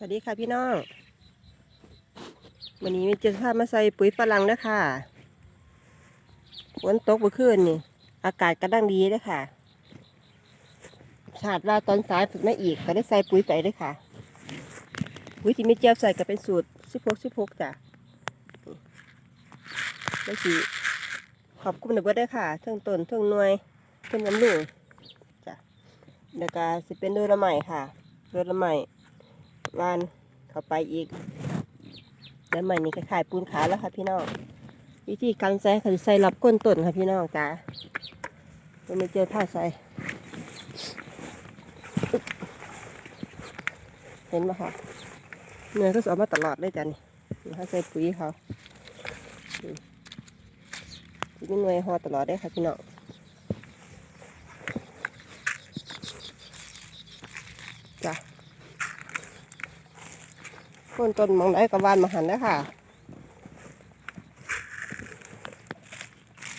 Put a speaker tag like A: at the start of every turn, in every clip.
A: สวัสดีค่ะพี่น้องวันนี้มีจะพามาใส่ปุ๋ยฝรั่งนะค่ะฝนตกเมื่อคืนนี่ อากาศกระดังดีเลยค่ะชาดว่าตอนสายฝึกมาอีกก็ได้ใส่ปุ๋ยไปเลยค่ะ ปุ๋ยที่มีเจียวใส่ก็เป็นสูตรสิบหกสิบหกจ้ะได้สีขอบคุณนะเบิร์ดด้วยค่ะเทิงต้นเทิงหน่วยเทิงน้ำหนึ่งจ้ะแล้วก็สิเป็นดือนละใหม่ค่ะดือนละใหม่ วานเข้าไปอีก แล้วใหม่นี่ก็ขายปูนขาแล้วค่ะพี่น้อง วิธีการใส่คือใส่รับก้นต้นค่ะพี่น้องจ้ามันไม่เจอท่าใส่เห็นไหมคะเนื้อก็สออกมาตลอดเลยจ้ะนี่นี่เขาใส่ปุ๋ยเขาอืมที่นี่หน่วยหอตลอดได้ค่ะพี่น้อง ต้นต้นมองได้กับวานมาหันแล้ค่ะ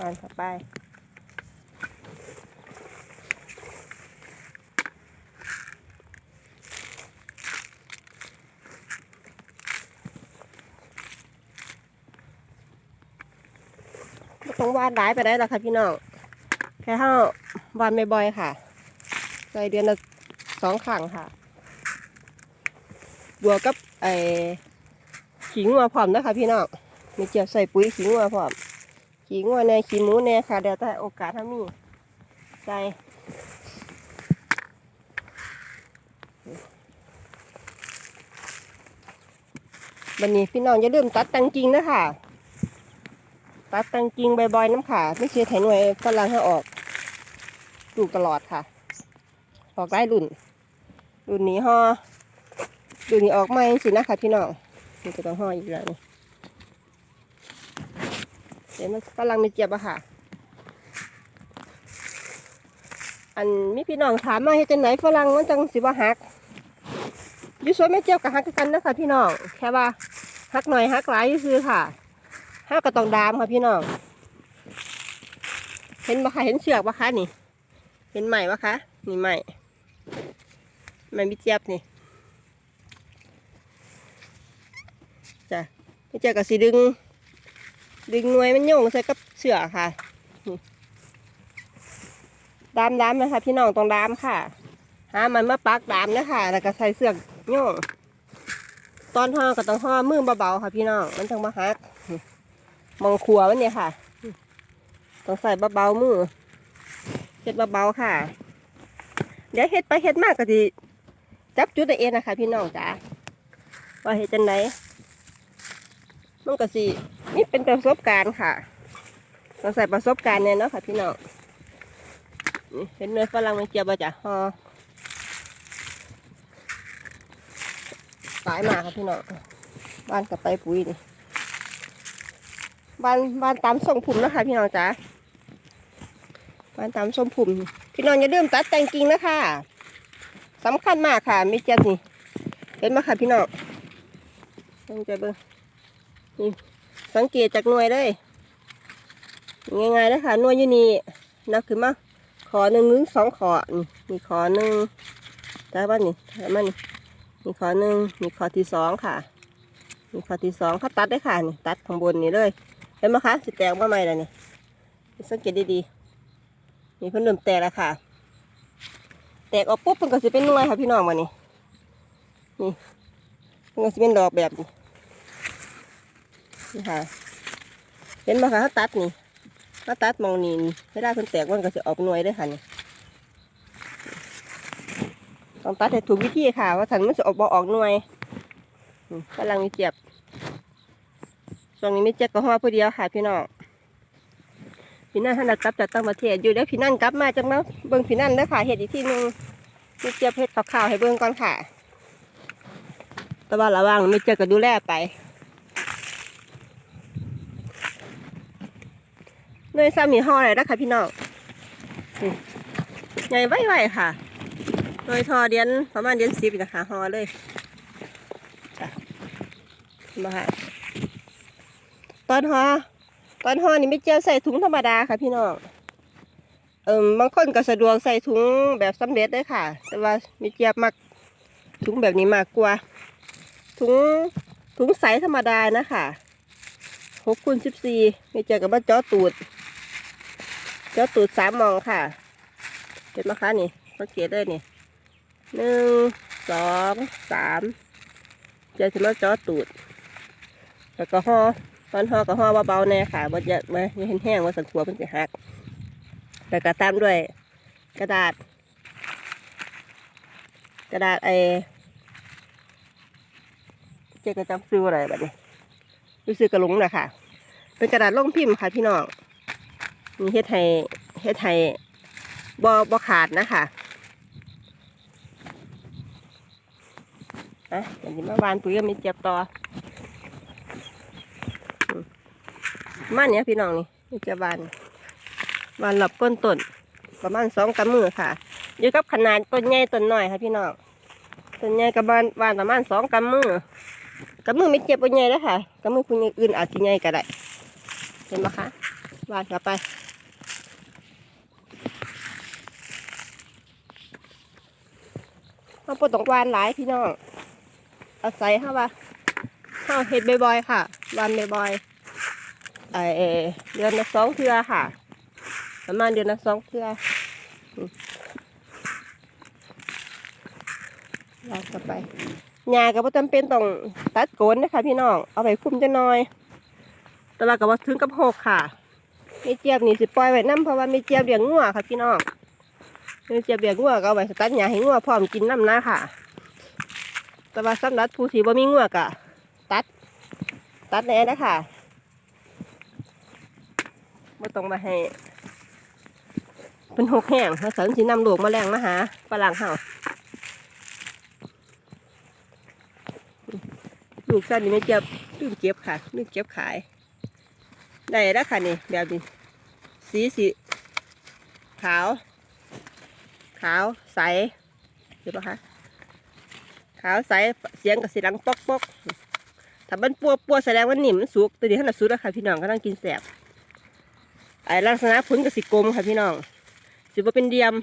A: วานเข้าไปต้องวานหลายไปได้หรอกค่ะพี่น้อง แค่ห้าวานไม่บ่อยค่ะใส่เดือนละสองครั้งค่ะ บวกกับ ไอ้ขิงงัวพร้อมนะคะพี่น้องมีเจียวใส่ปุ๋ยขิงงัวพร้อมขิงงัวแน่ขี้หมูแน่ค่ะเดี๋ยวแต่โอกาสถ้ามีใส่วันนี้พี่น้องอย่าลืมตัดตังจริงนะคะตัดตังจริงบ่อยๆน้ำขาไม่เชียร์ไถหน่วยฝรั่งให้ออกปลูกตลอดค่ะ ออกได้รุ่น รุ่นนี้ห่อ ดูนี่ออกมาสินะคะพี่น้องนี่ก็ต้องห่ออีกแล้วนี่เดี๋ยวมันกำลังมีเจียบอะค่ะ อันมีพี่น้องถามมาเฮ็ดจังไหนฝรั่งมันจังสิว่าหักอยูสวนไม่เจียบกับหักกันนะคะพี่น้องแค่ว่าหักหน่อยหักหลายซื่อค่ะหักก็ต้องดามค่ะพี่น้องเห็นปะคะเห็นเชือกปะคะนี่ เห็นไหม่ปะคะนี่ไหม่ไหมมีเจียบนี่ จ้ะไม่ เจอกับสีดึง ดึงหน่วยมันโยงใส่กับเสือค่ะดามดามนะคะพี่น้องต้องดามค่ะ หามันมาปักดามนะคะแล้วก็ใส่เสือกโยงตอนห่อก็ต้องห่อมือเบาๆค่ะ พี่น้องมันต้องมาหักมองขัวมันเนี่ยค่ะต้องใส่เบาๆมือเฮ็ดเบาๆค่ะ เดี๋ยวเฮ็ดไปเฮ็ดมากก็ดีจับจุดตัวเองนะคะ พี่น้องจ้าว่าเฮ็ดจังไหน มันก็สินี่เป็นประสบการณ์ค่ะต้องใส่ประสบการณ์เนี่ยเนาะค่ะพี่น้องเป็นเนื้อฝรั่งมันเจียวบะจ้ะฮอสายมาค่ะพี่น้องบ้านกับไปปุ๋ยนี่บ้านบ้านตามทรงผุ่มนะคะพี่น้องจ้าบ้านตามทรงผุ่มพี่น้องอย่าลืมตัดแต่งกิ่งนะคะสำคัญมากค่ะไมีเจ็ดนี่เห็นไหมค่ะพี่น้องต้องใจเบิ้งนี่ สังเกตจากหน่วยเลยง่ายๆเลยค่ะหน่วยอยู่นี่นับขึ้นมาขอหนึ่งหรือสองขอนี่มีขอหนึ่งได้ป่ะนี่ได้ป่ะนี่มีขอหนึ่งมีขอที่สองค่ะมีขอที่สองเขาตัดได้ค่ะนี่ตัดข้างบนนี่เลยเห็นไหมคะสิแตกว่าไม่เลยนี่สังเกตดีๆนี่เพิ่นเริ่มแตกแล้วค่ะ แตกออกปุ๊บเพิ่นก็สิเป็นหน่วยค่ะพี่น้องวันนี้นี่เพิ่นก็สิเป็นดอกแบบนี้ นี่ค่ะ เห็นไหมคะเขาตัดนี่เขาตัดมองนี่นี่ไม่ได้เพิ่นแตกมันก็จะออกหน่วยได้ค่ะนี่ต้องตัดให้ถูกวิธีค่ะ ว่าถันมันจะออกบ่ออกหน่วยกำลังมีเจ็บช่วงนี้ไมีเจ็บก็หัวผู้เดียวค่ะพี่น้องพี่นั่นท่านกลับจากต่างประเทศอยู่เดี๋ยวพี่นั่นกลับมาจังแล้วเบิ่งพี่นั่นเด้ค่ะเห็ดอีกที่หนึ่งมีเจ็บเห็ดข่าวๆให้เบิ่งก่อนค่ะ แต่ว่าระวังไมีเจ็บก็ดูแลไป เนยซ้ำมีห่ออะไรนะคะพี่น้องใหญ่ไวๆค่ะเนยทอเดียนประมาณเดียนสิบนะคะห่อเลยมาค่ะตอนห่อตอนห่อนี่ไม่เจียวใส่ถุงธรรมดาค่ะพี่น้องเอิมบางคนก็สะดวกใส่ถุงแบบสำเร็จได้ค่ะ แต่ว่ามีเจียบมักถุงแบบนี้มากกว่า ถุงถุงใสธรรมดานะคะหกคูณสิบสี่ไม่เจอกับว่าเจาะตูด เจาตูดสามมองค่ะเห็นไหมคะนี่สังเกตได้นี่หนึ่งสองสามเจอถึงว่าเจาะตูดแล้วก็ห่อตอนห่อก็ห่อเบาๆแน่ค่ะบ่จะมาอยาเห็นแห้งว่าสันขัวมันจะหักแล้วก็ตามด้วยกระดาษ กระดาษไอเจ๊ก็จำซื้ออะไรแบบนี้รู้สึกกระหลุงนะค่ะ เป็นกระดาษล่งพิมพ์ค่ะพี่น้อง มีเฮ็ดไทยเฮ็ดไทยบอบอขาดนะคะอะเดี๋ยวนี้มาวานปุ๋ยก็มีเจ็บต่อมาเนี้ยพี่น้องนี่มีเจ็บวานวานหลับก้นต้นประมาณสองกำมือค่ะ อยู่กับขนาดต้นใหญ่ต้นน้อยค่ะพี่น้องต้นใหญ่กับบานวานประมาณสองกำมือกำมือไม่เจ็บปนใหญ่แล้วค่ะกำมือคุณอื่นอาจจะใหญ่ก็ได้เห็นไหมคะวานเข้าไป เราปวดตรงวานหลายพี่น้องเอาใส่เข้ามาข้าเห็ดบ่อยๆค่ะวานบ่อยๆไอเดือนละสองเทือค่ะ ประมาณเดือนละสองเทือลากเข้าไปหญ้าก็บ่จำเป็นต้องตัดโกนนะคะพี่น้อง เอาไปคุ้มจะน้อย แต่ว่าก็บ่ถึงกับหกค่ะ มีเจี๊ยบนี่สิปล่อยไว้น้ำเพราะว่ามีเจี๊ยบเลี้ยงงัวค่ะพี่น้อง จี๊ยบเลี้ยงงัวก็เอาไว้ตัดหญ้าให้งัวพร้อมกินน้ำนะค่ะ แต่ว่าสำหรับผู้ที่บ่มีงัวก็ตัด ตัดแน่นะคะบ่ต้องมาให้เป็นหกแห้งเพราสันสินำโลกมาแรงมาหาฝรั่งเฮาลูกสั้นนี่ไม่เจ็บลืมเก็บค่ะลืมเก็บขาย ได้แล้วค่ะนี่แบบนี้สีสีขาว ขาวใสเห็นปะคะขาวใสเสียงกับสีดังป๊อกป๊อกถ้ามันปัวปัวแสดงว่าหนิมสุกตัวนี้ขนาดสุกแล้วค่ะพี่น้องก็ต้องกินแสบไอลักษณะผลกับสีกลมค่ะพี่น้องสีว่าเป็นเดียม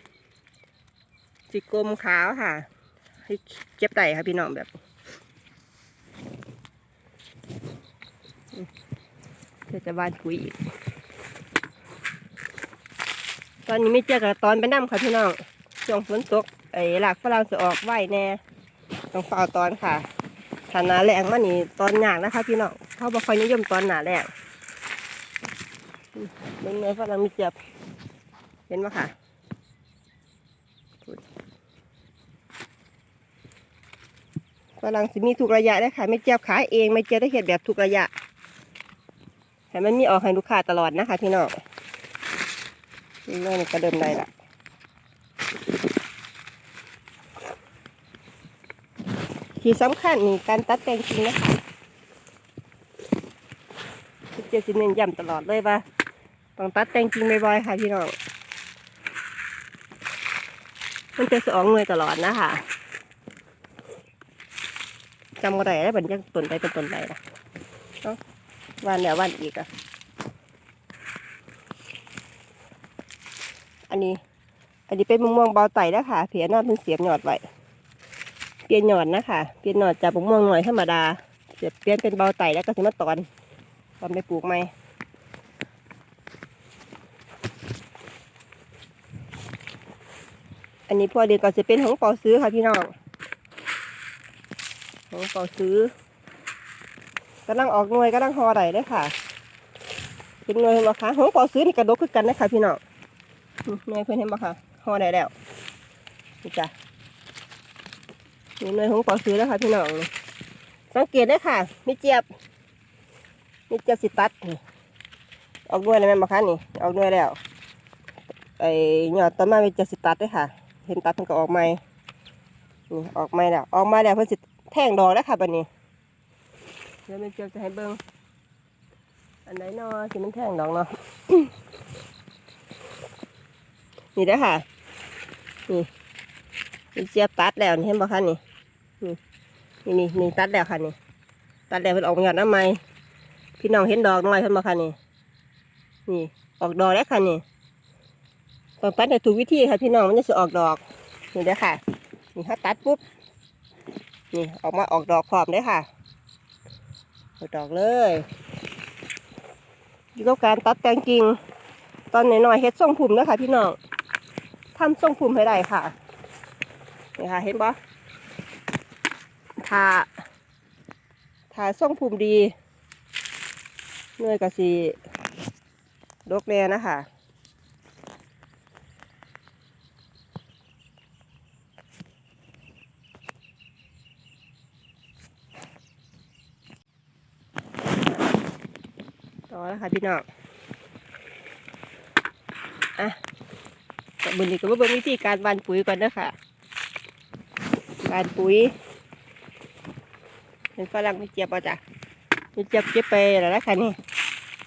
A: สีกลมขาวค่ะให้เก็บได้ค่ะพี่น้องแบบเดี๋ยวจะบานปุ๋ยอีก ตอนนี้ไม่เจอกับตอนไปน้ำค่ะพี่น้อง ช่วงฝนตกไอ้หลักฝรั่งจะออกไหวแน่ต้องเฝ้าตอนค่ะถ้าหนาแรงมานี่ตอนหยากนะคะพี่น้องเขาบอกคอยนิยมตอนหนาแรงเบิ่งเนื้อฝรั่งมีเจ็บเห็นไหมค่ะฝรั่งสิมีทุกระยะได้ค่ะ ไม่เจ็บขายเองไม่เจ็บได้เห็ดแบบทุกระยะให้มันมีออกให้ลูกค้าตลอดนะคะพี่น้องนี่เรื่องก็เดิมได้ละ ที่สำคัญนี่การตัดแต่งจริงนะคะเจ็ดสิเน้นย้ำตลอดเลยว่าต้องตัดแต่งจริงบ่อยๆค่ะพี่น้องมันจะสองเงยตลอดนะคะจำก็ได้แล้วเป็นยังตนไปเป็นตนไปนะวันแล้ววันอีกอะอันนี้ อันนี้เป็นมะม่วงเบาไต่แล้วค่ะเพียนอนเพิ่งเสียบหยอดไว้ ลี่ยนหยอดนะคะเปลี่ยนหยอดจากมะม่วงหน่อยธรรมดาเสียบเปลี่ยนเป็นเบาไตแล้วก็สิมาตอนตอนไปปลูกไหมอันนี้พ่อเดียวก็จะเป็นของปอซื้อค่ะพี่น้องของปอซื้อกำลังออกหน่วยกำลังหอได้เลยค่ะเป็นหน่วยเห็นบ่คะของปอซื้อนี่กระดกคือกันนะคะพี่น้องนี่หน่วยเพื่อนเห็นบ่คะหอได้แล้วนี่จ้ะ นี่หน่วยของปอซื้อแล้วค่ะพี่น้องสังเกตได้ค่ะมีเจี๊ยบมีเจี๊ยบสิตัดนี่ออกหน่วยแล้วแม่นบ่คะนี่ออกหน่วยแล้วไอ้ยอดต้นไม้มีเจี๊ยบสิตัดได้ค่ะ เห็นตัดมันก็ออกใหม่นี่ออกใหม่แล้วออกมาแล้วเพิ่นสิแท่งดอกแล้วค่ะบัดนี้เดี๋ยวแม่เจียวจะให้เบิ้งอันไหนเนอที่มันแทงดอกเนาะนี่เด้ค่ะนี่ นี่เจี๊ยบตัดแล้วนี่เห็นบ่คะนี่นี่นี่นี่ตัดแล้วค่ะนี่ ตัดแล้วเป็นออกหยอดน้ำไม้พี่น้องเห็นดอกน้อยเห็นบ่คะนี่นี่ออกดอกแล้วค่ะนี่ต้องตัดในถูกวิธีค่ะพี่น้องมันจะสออกดอกนี่เด้อค่ะ นี่ถ้าตัดปุ๊บนี่ออกมาออกดอกพร้อมเด้อค่ะออกดอกเลยอยู่กับการตัดแต่งกิ่งตอนหน่อยๆเฮ็ดทรงผมนะคะพี่น้องทำทรงผมให้ได้ค่ะ นี่ค่ะเห็นปะถ้าถ้าทรงผมดีเนื่อยก็สีดกแน่นะคะต่อแล้วค่ะพี่น้องอะต่บุญนี้ก็มาเบิ่งวิธีการวานปุ๋ยก่อนเด้อค่ะ การปุ๋ยเป็นฝรั่งไม่เจี๊ยบป่ะจ้ะไม่เจี๊ยบเก็บไปแล้วนะคะนี่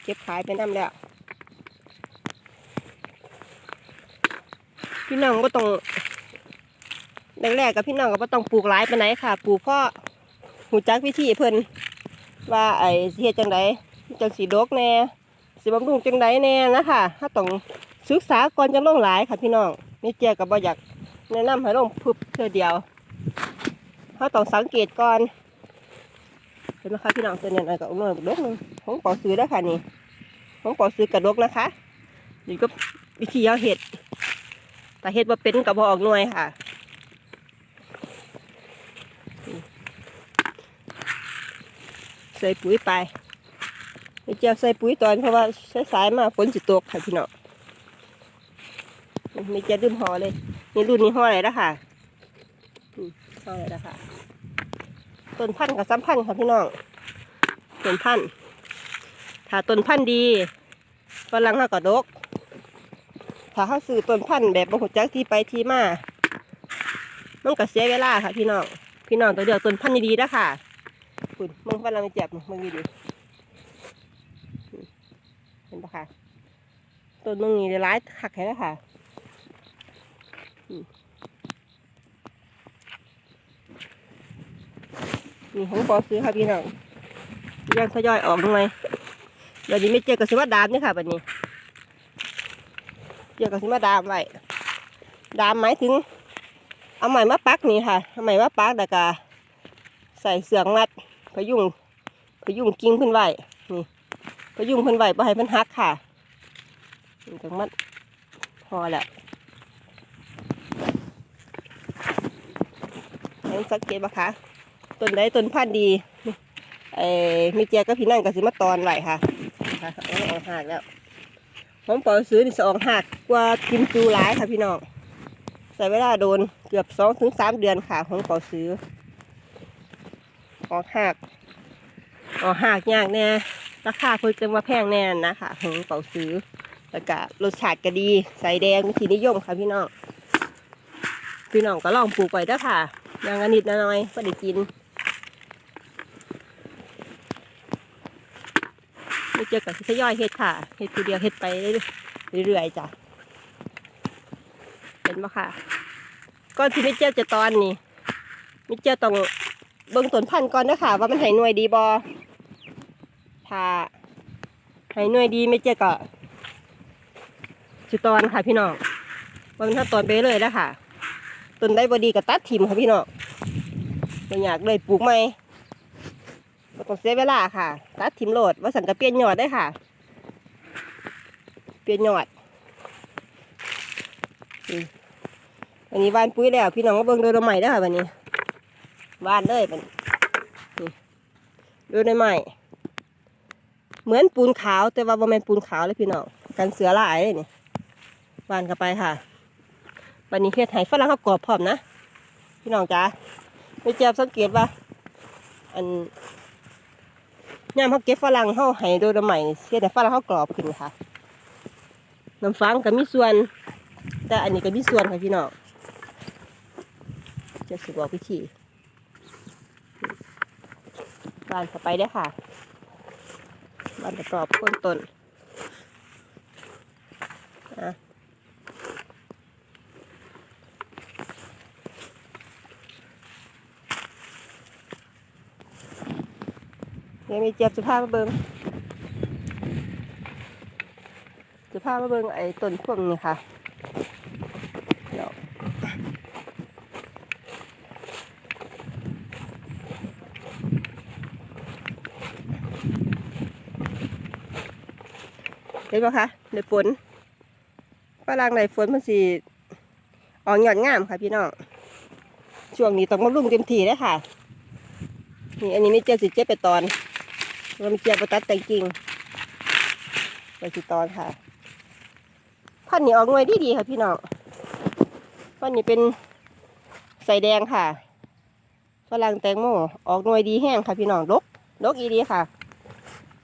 A: เก็บขายไปน้ำแล้วพี่น้องก็ต้องแรกๆกับพี่น้องก็บ่ต้องปลูกหลายไปไหนค่ะ ปลูกเพราะหูจักวิธีเพิ่นว่าไอ้เฮ็ดจังไดจังสีดกแน่สีบำรุงจังไดแน่นะคะถ้าต้องศึกษาก่อนจะลงหลายค่ะพี่น้องนี่เจียกับบ่อยากแนะนำให้ลงพึบเพื่อเดียว ถ้าต้องสังเกตก่อนเห็นไหมคะพี่น้องตัวนี้ยกับอุ้งน้อยดกนึงของปอซื้อได้ค่ะนี่ของปอซื้อกระดกนะคะนี่ก็วิธีเอาเห็ดแต่เห็ดว่าเป็นกับบ่ออกหน่วยค่ะใส่ปุ๋ยไปไม่เจียวใส่ปุ๋ยตอนเพราะว่าใช้สายมาฝนสิตกค่ะพี่น้องไม่เจียวดื่มห่อเลยนี่รุ่นนี้ห่ออะไรนะค่ะ อืมห่ออะไรนะคะต้นพันธุ์กับซ้ำพันธุ์ค่ะพี่น้องต้นพันธุ์ถ้าต้นพันธุ์ดีฝรั่งเขาก็ดก ถ้าเขาซื้อต้นพันธุ์แบบบางหัวจักที่ไปที่มามันก็เสียเวลาค่ะพี่น้องพี่น้องตัวเดียวต้นพันธุ์ดีๆนะค่ะคุณมึงฝรั่งไม่เจ็บมึงดีๆเห็นปะคะต้นมึงนี่ร้ายขักแค่แล้วค่ะอืม นี่ของปอซื้อค่ะพี่น้องยังทยอยออกหน่อยเดี๋ยวนี้ไม่เจอกับสิว่าดามนี่ค่ะแบบนี้เจอกับสิว่าดามไว้ดามหมายถึง เอาใหม่มาปักนี่ค่ะเอาใหม่มาปักแต่กาใส่เสืองมัดพยุงพยุงกิ้งขึ้นไว้นี่ก็ยุ่งเพิ่นไหวบ่ให้เพิ่นฮักค่ะมันจังมันพอแล้วให้สังเกตบ่คะ ต้นใดต้นพันธุ์ดีเอ้มีเจียก็พี่นั่งก็สิมาตอนไหวค่ะค่ะอาอกหักแล้วผมปล่อยซื้อนี่สองหักกว่ากิมจูหลายค่ะพี่น้องใส่เวลาโดนเกือบสองถึงสามเดือนค่ะของปอซื้อออกหักออกหักยากแน่ราคาเพิ่งจะมาแพงแน่นนะคะของเป่าซื้อแล้วก็รสชาติก็ดีใส่แดงที่นิยมค่ะพี่น้องพี่น้องก็ลองปลูกไว้ด้ค่ะอย่างละนิดน้อยก็ได้กิน ไม่เจอกับทยอยเฮ็ดค่ะเฮ็ดทีเดียวเฮ็ดไปเรื่อยๆจ้ะเห็นปะค่ะก้อนที่ไม่เจ้าจะตอนนี่ไม่เจ้าต้องเบิ่งต้นพันธุ์ก่อนนะคะว่ามันให้หน่วยดีบอถ้าให้หน่วยดีไม่เจ๊ก็สิตอนค่ะพี่น้องวันถ้าตอนไปเลยแล้วค่ะต้นได้บดีก็ตัดถิ่มค่ะพี่น้องไม่อยากเลยปลูกใหม่บ่ ต้องเสียเวลาค่ะ ตัดถิ่มโหลดว่าสันจะเปลี่ยนยอดได้ค่ะ เปลี่ยนยอดอันนี้วานปุ๋ยแล้วพี่น้องก็เบิ่งโดยใหม่ได้ค่ะวันนี้วานเลยมันนี่โดยใหม่ เหมือนปูนขาวแต่ว่าบ่แม่นปูนขาวเลยพี่น้องกันเสือลายเลยนี่วานเข้าไปค่ะวันนี้เฮ็ดไห้ฝรั่งเขากรอบพร้อมนะพี่น้องจ๋าไม่เจ็บสังเกตว่าอัน ย่ามเขาเก็บฝรั่งเขาให้โดยใหม่เฮ็ดให้ฝรั่งเขากรอบขึ้นค่ะน้ำฟังก็มีส่วน แต่อันนี้ก็มีส่วนค่ะพี่น้องจะสิบอกวิธีวานเข้าไปได้ค่ะบันประกอบต้นต้นอะ ดี๋ยวมีเจ็บจะภามาเบิงจะภามาเบิงไอ้ต้นควมนี่ค่ะเดี๋เห็นปะคะในฝนฝรั่งในฝนมันสีอ่อนหย่อนงามค่ะพี่น้องช่วงนี้ต้องมาลุ่งเต็มทีเลยค่ะนี่อันนี้นี่เจ็ดสิบเจ็ดไปตอน เราม่เจียวไปตัดแต่งกิ่งไปสิตอนค่ะพันนี้ออกหน่วยดีดีค่ะพี่น้องพันนี้เป็นใส่แดงค่ะฝรั่งแตงโมออกหน่วยดีแห้งค่ะพี่น้องดกดกอีดีค่ะ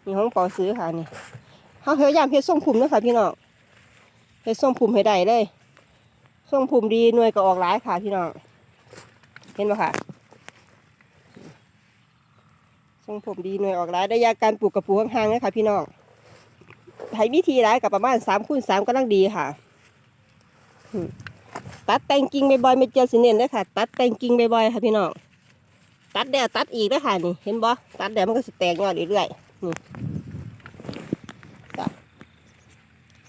A: นี่ของปอซื้อค่ะนี่เขาพยายามเฮ็ดทรงผุ่มนะคะพี่น้องเฮ็ดทรงผุ่มให้ได้เลยทรงผุ่มดีหน่วยก็ออกหลายค่ะพี่น้องเห็นปะค่ะ ทร งผมดีหน่วยออกร้ายได้ยาการปลูกกระปูห่างๆนะคะพี่น้องใช้วิธีร้ายกับประมาณสามคูณสามก็ลังดีค่ะ ตัดแต่งกิ่งบ่อยๆไม่เจียวสิเน้นเลยค่ะ ตัดแต่งกิ่งบ่อยๆค่ะพี่น้อง ตัดแล้วตัดอีกด้วยค่ะนี่เห็นบ่ตัดแล้วมันก็สิแตกยอดเรื่อยๆนี่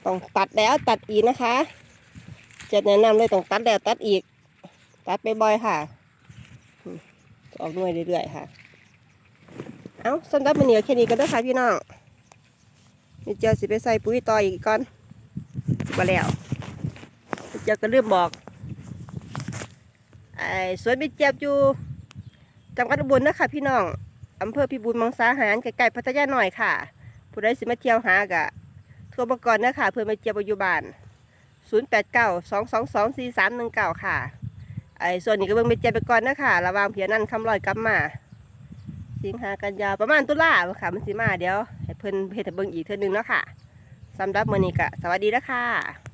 A: ต้องตัดแล้วตัดอีกนะคะ จะแนะนำเลยต้องตัดแล้วตัดอีก ตัดบ่อยๆค่ะ ออกหน่วยเรื่อยๆค่ะ เอ้าสำหรับมันเหนียวแค่นี้ก็ได้ค่ะพี่น้องนี่เจียวสิไปใส่ปุ๋ยต่ออีกก่อนสิบแล้วนี่เจียวก็เริ่มบอกไอ้สวนมิเจียบอยู่จังหวัดอุบลนะคะพี่น้องอำเภอพิบูลมังสาหารใกล้ๆพัทยาหน่อยค่ะ ผู้ใดสิมาเที่ยวหากะโทรมาก่อนนะคะเพื่อมาเจียบอยู่บ้าน0 8 9 2 2 2 4 3 1 9 ค่ะไอ้ส่วนนี้ก็เบิ่งไปเจียไปก่อนนะคะระวางเพียนั่นคำลอยกลับมา สิงหากันยาประมาณตุลาค่ะมันสิมาเดี๋ยวให้เพิ่นเฮ็ดให้เบิ่งอีกเทื่อนึงเนาะค่ะสำหรับมื้อนี้ก็สวัสดีแล้วค่ะ